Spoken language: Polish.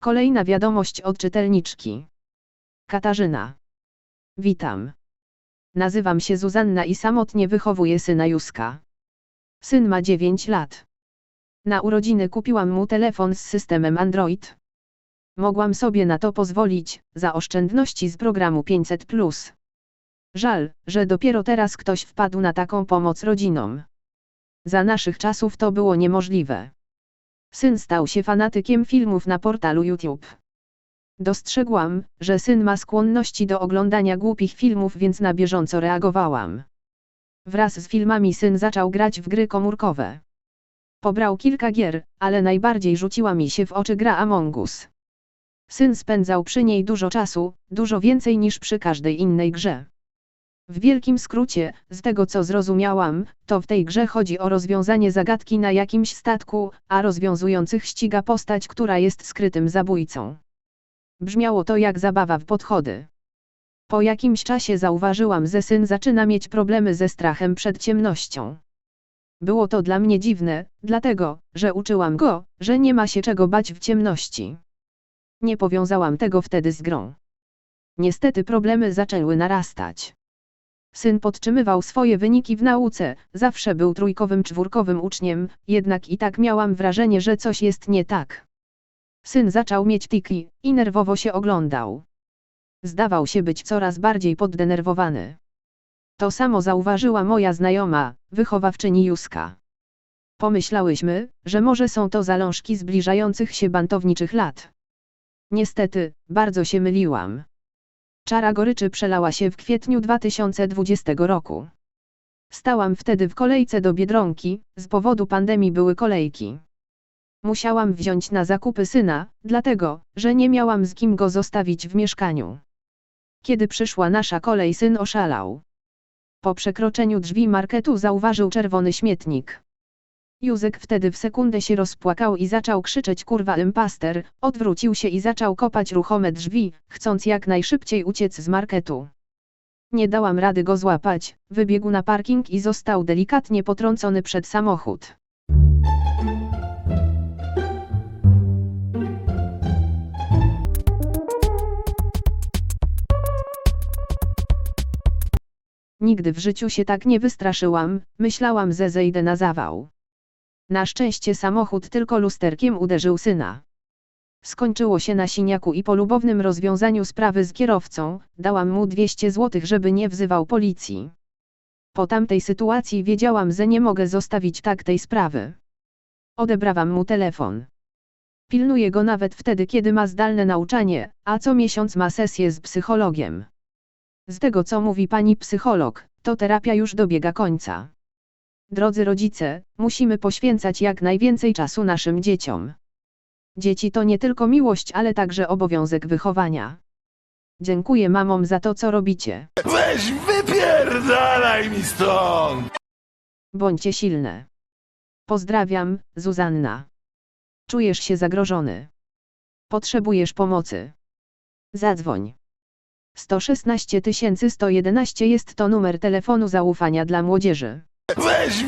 Kolejna wiadomość od czytelniczki. Katarzyna. Witam. Nazywam się Zuzanna i samotnie wychowuję syna Józka. Syn ma 9 lat. Na urodziny kupiłam mu telefon z systemem Android. Mogłam sobie na to pozwolić, za oszczędności z programu 500. Żal, że dopiero teraz ktoś wpadł na taką pomoc rodzinom. Za naszych czasów to było niemożliwe. Syn stał się fanatykiem filmów na portalu YouTube. Dostrzegłam, że syn ma skłonności do oglądania głupich filmów, więc na bieżąco reagowałam. Wraz z filmami syn zaczął grać w gry komórkowe. Pobrał kilka gier, ale najbardziej rzuciła mi się w oczy gra Among Us. Syn spędzał przy niej dużo czasu, dużo więcej niż przy każdej innej grze. W wielkim skrócie, z tego co zrozumiałam, to w tej grze chodzi o rozwiązanie zagadki na jakimś statku, a rozwiązujących ściga postać, która jest skrytym zabójcą. Brzmiało to jak zabawa w podchody. Po jakimś czasie zauważyłam, że syn zaczyna mieć problemy ze strachem przed ciemnością. Było to dla mnie dziwne, dlatego, że uczyłam go, że nie ma się czego bać w ciemności. Nie powiązałam tego wtedy z grą. Niestety problemy zaczęły narastać. Syn podtrzymywał swoje wyniki w nauce, zawsze był trójkowym czwórkowym uczniem, jednak i tak miałam wrażenie, że coś jest nie tak. Syn zaczął mieć tiki i nerwowo się oglądał. Zdawał się być coraz bardziej poddenerwowany. To samo zauważyła moja znajoma, wychowawczyni Józka. Pomyślałyśmy, że może są to zalążki zbliżających się bantowniczych lat. Niestety, bardzo się myliłam. Czara goryczy przelała się w kwietniu 2020 roku. Stałam wtedy w kolejce do Biedronki, z powodu pandemii były kolejki. Musiałam wziąć na zakupy syna, dlatego, że nie miałam z kim go zostawić w mieszkaniu. Kiedy przyszła nasza kolej, syn oszalał. Po przekroczeniu drzwi marketu zauważył czerwony śmietnik. Józek wtedy w sekundę się rozpłakał i zaczął krzyczeć kurwa impaster, odwrócił się i zaczął kopać ruchome drzwi, chcąc jak najszybciej uciec z marketu. Nie dałam rady go złapać, wybiegł na parking i został delikatnie potrącony przed samochód. Nigdy w życiu się tak nie wystraszyłam, myślałam, że zejdę na zawał. Na szczęście samochód tylko lusterkiem uderzył syna. Skończyło się na siniaku i po lubownym rozwiązaniu sprawy z kierowcą, dałam mu 200 zł, żeby nie wzywał policji. Po tamtej sytuacji wiedziałam, że nie mogę zostawić tak tej sprawy. Odebrałam mu telefon. Pilnuję go nawet wtedy, kiedy ma zdalne nauczanie, a co miesiąc ma sesję z psychologiem. Z tego co mówi pani psycholog, to terapia już dobiega końca. Drodzy rodzice, musimy poświęcać jak najwięcej czasu naszym dzieciom. Dzieci to nie tylko miłość, ale także obowiązek wychowania. Dziękuję mamom za to, co robicie. Weź wypierdalaj mi stąd! Bądźcie silne. Pozdrawiam, Zuzanna. Czujesz się zagrożony. Potrzebujesz pomocy. Zadzwoń. 116 111 jest to numer telefonu zaufania dla młodzieży. Weź